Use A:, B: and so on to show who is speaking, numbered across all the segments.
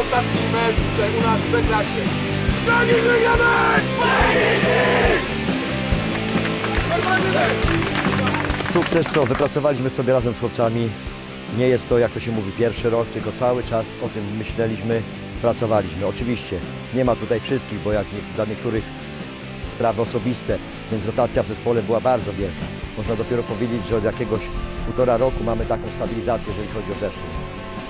A: Ostatni mecz tutaj u nas w wygrać! Normalny mecz!
B: Sukces, co wypracowaliśmy sobie razem z chłopcami. Nie jest to, jak to się mówi, pierwszy rok, tylko cały czas o tym myśleliśmy, pracowaliśmy. Oczywiście nie ma tutaj wszystkich, bo jak nie, dla niektórych sprawy osobiste, więc rotacja w zespole była bardzo wielka. Można dopiero powiedzieć, że od jakiegoś półtora roku mamy taką stabilizację, jeżeli chodzi o zespół.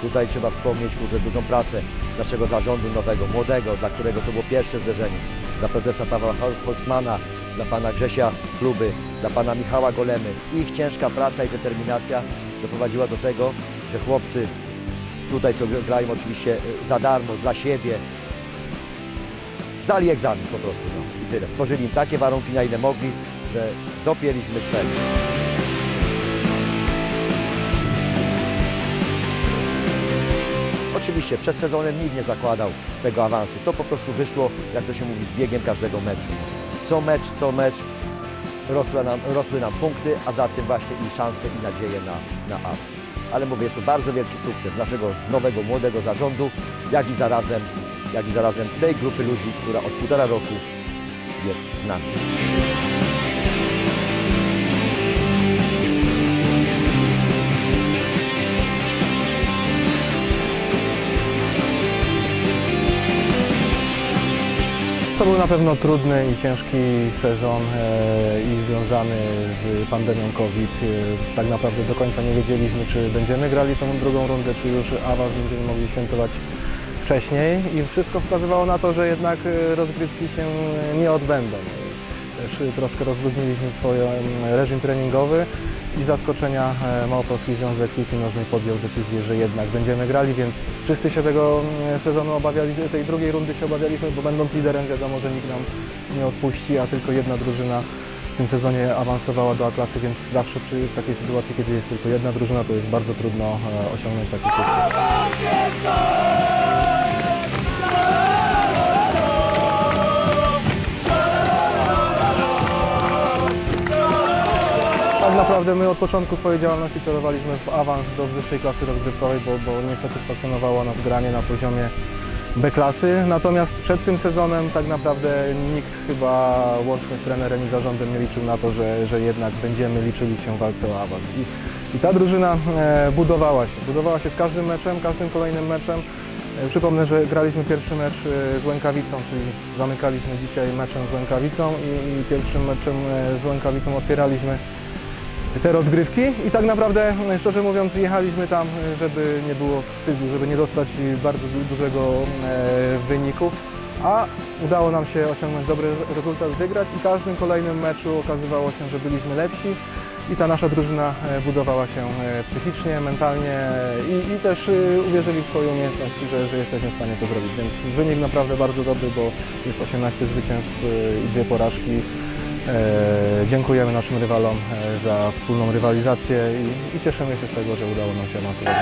B: Tutaj trzeba wspomnieć kurde, dużą pracę naszego zarządu nowego, młodego, dla którego to było pierwsze zderzenie. Dla prezesa Pawła Hol- Holzmana, dla pana Grzesia Kluby, dla pana Michała Golemy. Ich ciężka praca i determinacja doprowadziła do tego, że chłopcy tutaj, co grają oczywiście y, za darmo, dla siebie, zdali egzamin po prostu. No. I tyle. Stworzyli im takie warunki, na ile mogli, że dopięliśmy sferę. Oczywiście przed sezonem nikt nie zakładał tego awansu. To po prostu wyszło, jak to się mówi, z biegiem każdego meczu. Co mecz, co mecz rosły nam, rosły nam punkty, a za tym właśnie i szanse i nadzieje na, na awans. Ale mówię, jest to bardzo wielki sukces naszego nowego, młodego zarządu, jak i zarazem, jak i zarazem tej grupy ludzi, która od półtora roku jest z nami.
C: To był na pewno trudny i ciężki sezon e, i związany z pandemią COVID. E, tak naprawdę do końca nie wiedzieliśmy, czy będziemy grali tą drugą rundę, czy już awans będziemy mogli świętować wcześniej i wszystko wskazywało na to, że jednak e, rozgrywki się nie odbędą. Też e, troszkę rozluźniliśmy swój reżim treningowy i zaskoczenia Małopolski Związek Piłki Nożnej podjął decyzję, że jednak będziemy grali, więc wszyscy się tego sezonu obawialiśmy, tej drugiej rundy się obawialiśmy, bo będąc liderem wiadomo, że nikt nam nie odpuści, a tylko jedna drużyna w tym sezonie awansowała do A-klasy, więc zawsze przy w takiej sytuacji, kiedy jest tylko jedna drużyna, to jest bardzo trudno e, osiągnąć taki sukces. Naprawdę my od początku swojej działalności celowaliśmy w awans do wyższej klasy rozgrywkowej, bo, bo nie satysfakcjonowało nas granie na poziomie B-klasy. Natomiast przed tym sezonem tak naprawdę nikt chyba łącznie z trenerem i zarządem nie liczył na to, że, że jednak będziemy liczyli się w walce o awans. I, i ta drużyna e, budowała się. Budowała się z każdym meczem, każdym kolejnym meczem. E, Przypomnę, że graliśmy pierwszy mecz e, z Łękawicą, czyli zamykaliśmy dzisiaj meczem z Łękawicą i, i pierwszym meczem z Łękawicą otwieraliśmy te rozgrywki. I tak naprawdę, e, szczerze mówiąc, jechaliśmy tam, e, żeby nie było wstydu, żeby nie dostać bardzo du- dużego e, wyniku, a udało nam się osiągnąć dobry re- rezultat, wygrać. I w każdym kolejnym meczu okazywało się, że byliśmy lepsi. I ta nasza drużyna budowała się psychicznie, mentalnie. I, i też uwierzyli w swoje umiejętności, że, że jesteśmy w stanie to zrobić, więc wynik naprawdę bardzo dobry, bo jest 18 zwycięstw i dwie porażki. E, dziękujemy naszym rywalom e, za wspólną rywalizację i, i cieszymy się z tego, że udało nam się awansować.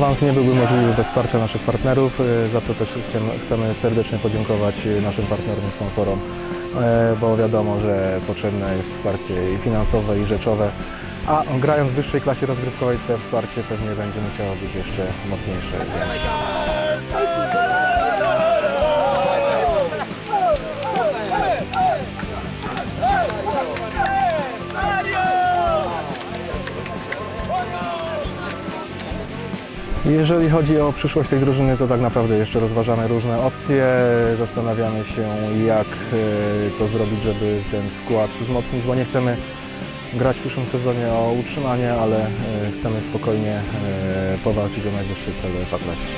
C: Awans nie byłby możliwy bez wsparcia naszych partnerów, e, za co też chcemy, serdecznie podziękować e, naszym partnerom i sponsorom, e, bo wiadomo, że potrzebne jest wsparcie i finansowe, i rzeczowe, a grając w wyższej klasie rozgrywkowej to wsparcie pewnie będzie musiało być jeszcze mocniejsze. Jeżeli chodzi o przyszłość tej drużyny, to tak naprawdę jeszcze rozważamy różne opcje. Zastanawiamy się, jak e, to zrobić, żeby ten skład wzmocnić, bo nie chcemy grać w przyszłym sezonie o utrzymanie, ale e, chcemy spokojnie e, powalczyć o najwyższe cele w A-klasie.